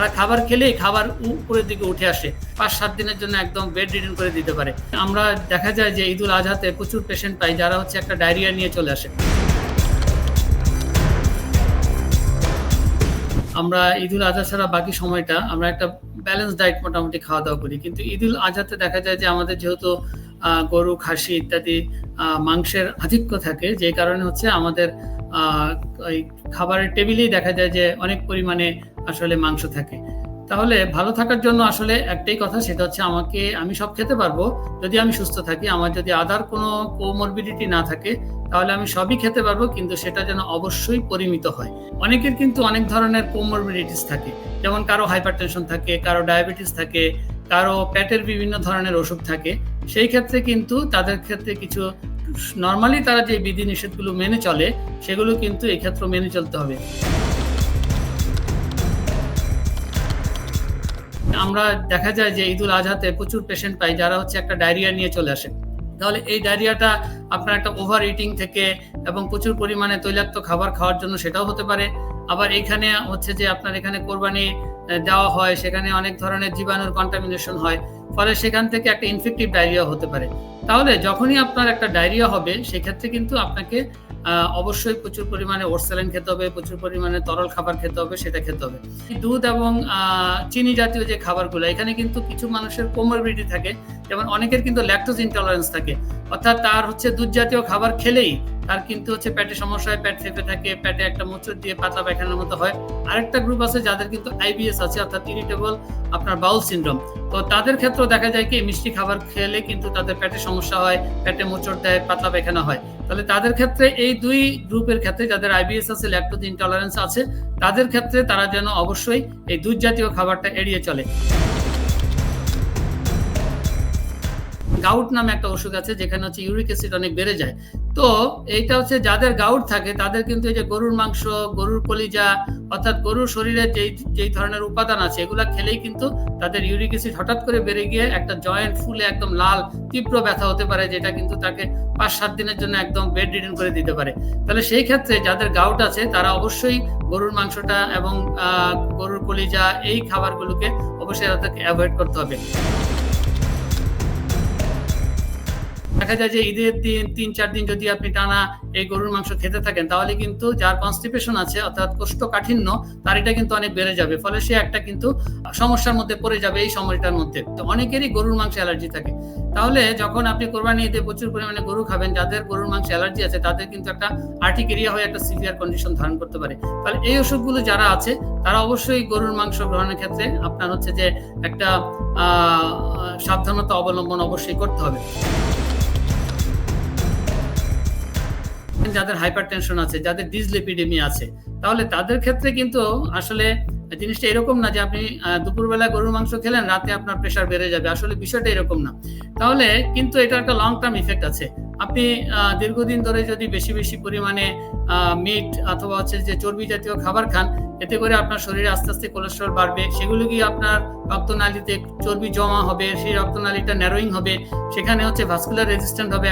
তারা খাবার খেলেই খাবার উপরের দিকে উঠে আসে। পাঁচ, সাত দিনের জন্য একদম বেড রিটার্ন করে দিতে পারে। আমরা দেখা যায় যে ঈদুল আজহাতে প্রচুর পেশেন্ট পাই যারা হচ্ছে একটা ডায়রিয়া নিয়ে চলে আসে। আমরা ঈদুল আজহা ছাড়া বাকি সময়টা আমরা একটা ব্যালেন্স ডায়েট মোটামুটি খাওয়া দাওয়া করি। কিন্তু ঈদুল আজহাতে দেখা যায় যে আমাদের যেহেতু গরু, খাসি ইত্যাদি মাংসের আধিক্য থাকে, যে কারণে হচ্ছে আমাদের খাবারের টেবিলেই দেখা যায় যে অনেক পরিমাণে আসলে মাংস থাকে। তাহলে ভালো থাকার জন্য আসলে একটাই কথা, সেটা হচ্ছে আমাকে, আমি সব খেতে পারব। যদি আমি সুস্থ থাকি, আমার যদি আদার কোনো কোমরবিডিটি না থাকে, তাহলে আমি সবই খেতে পারব, কিন্তু সেটা যেন অবশ্যই পরিমিত হয়। অনেকের কিন্তু অনেক ধরনের কোমরবিডিটিস থাকে। যেমন কারও হাইপারটেনশন থাকে, কারও ডায়াবেটিস থাকে, কারও পেটের বিভিন্ন ধরনের অসুখ থাকে। সেই ক্ষেত্রে কিন্তু তাদের ক্ষেত্রে কিছু নর্মালি তারা যে বিধি নিষেধগুলো মেনে চলে, সেগুলো কিন্তু এক্ষেত্রে মেনে চলতে হবে। আমরা দেখা যায় যে ঈদুল আজহাতে প্রচুর পেশেন্ট পাই যারা হচ্ছে একটা ডায়রিয়া নিয়ে চলে আসে। তাহলে এই ডায়রিয়াটা আপনার একটা ওভার ইটিং থেকে এবং প্রচুর পরিমাণে তৈলাক্ত খাবার খাওয়ার জন্য সেটাও হতে পারে। আবার এখানে হচ্ছে যে আপনার এখানে কোরবানি দেওয়া হয়, সেখানে অনেক ধরনের জীবাণুর কন্টামিনেশন হয়। ফলে সেখান থেকে একটা ইনফেক্টিভ ডায়রিয়া হতে পারে। তাহলে যখনই আপনার একটা ডায়রিয়া হবে, সেক্ষেত্রে কিন্তু আপনাকে অবশ্যই প্রচুর পরিমাণে ওরসেলেন খেতে হবে, প্রচুর পরিমাণে তরল খাবার খেতে হবে, সেটা খেতে হবে। দুধ এবং চিনি জাতীয় যে খাবারগুলো, এখানে কিন্তু কিছু মানুষের কোমরবিলিটি থাকে, যেমন অনেকের কিন্তু ল্যাকটোজ ইনটলারেন্স থাকে। অর্থাৎ তার হচ্ছে দুধ জাতীয় খাবার খেলেই তার কিন্তু হচ্ছে পেটে সমস্যা হয়, পেট ফেপে থাকে, পেটে একটা মোচড় দিয়ে পাতলা পায়খানার মতো হয়। আরেকটা গ্রুপ আছে যাদের কিন্তু আইবিএস আছে, অর্থাৎ ইরিটেবল আপনার বাউল সিনড্রোম তো তাদের ক্ষেত্রেও দেখা যায় কি, মিষ্টি খাবার খেলে কিন্তু তাদের পেটে সমস্যা হয়, পেটে মোচড় দেয়, পাতলা পায়খানা হয়। তাহলে তাদের ক্ষেত্রে এই দুই গ্রুপের ক্ষেত্রে যাদের আইবিএস আছে ল্যাকটোজ ইনটলারেন্স আছে, তাদের ক্ষেত্রে তারা যেন অবশ্যই এই দুধ জাতীয় খাবারটা এড়িয়ে চলে। গাউট নামে একটা ওষুধ আছে, যেখানে হচ্ছে ইউরিক অ্যাসিড অনেক বেড়ে যায়। তো এইটা হচ্ছে যাদের গাউট থাকে, তাদের কিন্তু এই যে গরুর মাংস, গরুর কলিজা, অর্থাৎ গরুর শরীরে যেই যেই ধরনের উপাদান আছে, এগুলা খেলেই কিন্তু তাদের ইউরিক অ্যাসিড হঠাৎ করে বেড়ে গিয়ে একটা জয়েন্ট ফুলে একদম লাল, তীব্র ব্যথা হতে পারে, যেটা কিন্তু তাকে পাঁচ, সাত দিনের জন্য একদম বেড রিটার্ন করে দিতে পারে। তাহলে সেই ক্ষেত্রে যাদের গাউট আছে, তারা অবশ্যই গরুর মাংসটা এবং গরুর কলিজা, এই খাবারগুলোকে অবশ্যই তাদেরকে অ্যাভয়েড করতে হবে। দেখা যায় যে ঈদের দিন, তিন, চার দিন যদি আপনি টানা এই গরুর মাংস খেতে থাকেন, তাহলে কিন্তু যার কনস্টিপেশন আছে, অর্থাৎ কোষ্ঠকাঠিন্য তার এটা কিন্তু অনেক বেড়ে যাবে। ফলে সে একটা কিন্তু সমস্যার মধ্যে পড়ে যাবে এই সময়টার মধ্যে। তো অনেকেরই গরুর মাংস অ্যালার্জি থাকে। তাহলে যখন আপনি কোরবানি ঈদে প্রচুর পরিমাণে গরু খাবেন, যাদের গরুর মাংস অ্যালার্জি আছে, তাদের কিন্তু একটা আর্টিকেরিয়া হয়ে একটা সিভিয়ার কন্ডিশন ধারণ করতে পারে। তাহলে এই ওষুধগুলো যারা আছে, তারা অবশ্যই গরুর মাংস গ্রহণের ক্ষেত্রে আপনার হচ্ছে যে একটা সাবধানতা অবলম্বন অবশ্যই করতে হবে। যাদের হাইপার টেনশন আছে যাদের ডিজলিপিডেমি আছে তাহলে তাদের ক্ষেত্রে কিন্তু আসলে জিনিসটা এরকম না যে আপনি দুপুরবেলা গরুর মাংস খেলেন, রাতে আপনার প্রেশার বেড়ে যাবে। আসলে বিষয়টা এরকম না। তাহলে কিন্তু এটা একটা লং টার্ম ইফেক্ট আছে। আপনি দীর্ঘদিন ধরে যদি বেশি বেশি পরিমাণে মিট অথবা হচ্ছে যে চর্বি জাতীয় খাবার খান, এতে করে আপনার শরীরে আস্তে আস্তে কোলেস্ট্রল বাড়বে। সেগুলো গিয়ে আপনার রক্তনালীতে চর্বি জমা হবে, সেই রক্তনালীটা ন্যারোয়িং হবে। সেখানে হচ্ছে ভাস্কুলার রেজিস্ট্যান্ট হবে।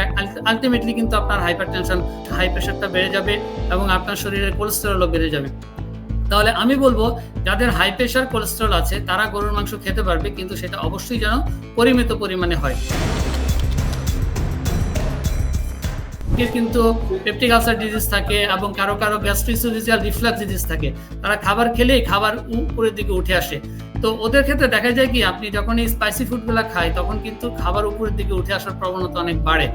আলটিমেটলি কিন্তু আপনার হাইপার টেনশন হাই প্রেশারটা বেড়ে যাবে এবং আপনার শরীরের কোলেস্টেরলও বেড়ে যাবে। তাহলে আমি বলব, যাদের হাই প্রেশার কোলেস্ট্রল আছে, তারা গরুর মাংস খেতে পারবে, কিন্তু সেটা অবশ্যই যেন পরিমিত পরিমাণে হয়। কিন্তু পেপটিক আলসার ডিজিজ থাকে এবং কারও কারও গ্যাস্ট্রিসোফিজিয়াল রিফ্লাক্স ডিজিজ থাকে। তারা খাবার খেলেই খাবার উপরের দিকে উঠে আসে। তো ওদের ক্ষেত্রে দেখা যায় কি, আপনি যখন এই স্পাইসি ফুডগুলো খায় তখন কিন্তু খাবার উপরের দিকে উঠে আসার প্রবণতা অনেক বাড়ে।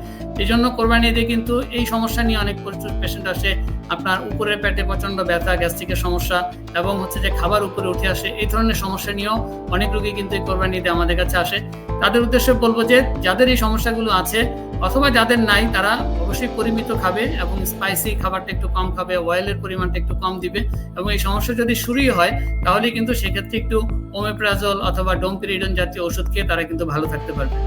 এই জন্য কোরবানি ঈদে কিন্তু এই সমস্যা নিয়ে অনেক প্রচুর পেশেন্ট আসে। আপনার উপরের পেটে প্রচণ্ড ব্যথা গ্যাস্ট্রিকের সমস্যা এবং হচ্ছে যে খাবার উপরে উঠে আসে, এই ধরনের সমস্যা নিয়েও অনেক রোগী কিন্তু এই কোরবানি ঈদে আমাদের কাছে আসে। তাদের উদ্দেশ্যে বলব যে, যাদের এই সমস্যাগুলো আছে অথবা যাদের নাই, তারা অবশ্যই পরিমিত খাবে এবং স্পাইসি খাবারটা একটু কম খাবে অয়েলের পরিমাণটা একটু কম দিবে এবং এই সমস্যা যদি শুরুই হয়, তাহলে কিন্তু সেক্ষেত্রে একটু ওমেপ্রাজল অথবা ডোমপিরিডন জাতীয় ওষুধ খেয়ে তারা কিন্তু ভালো থাকতে পারবে।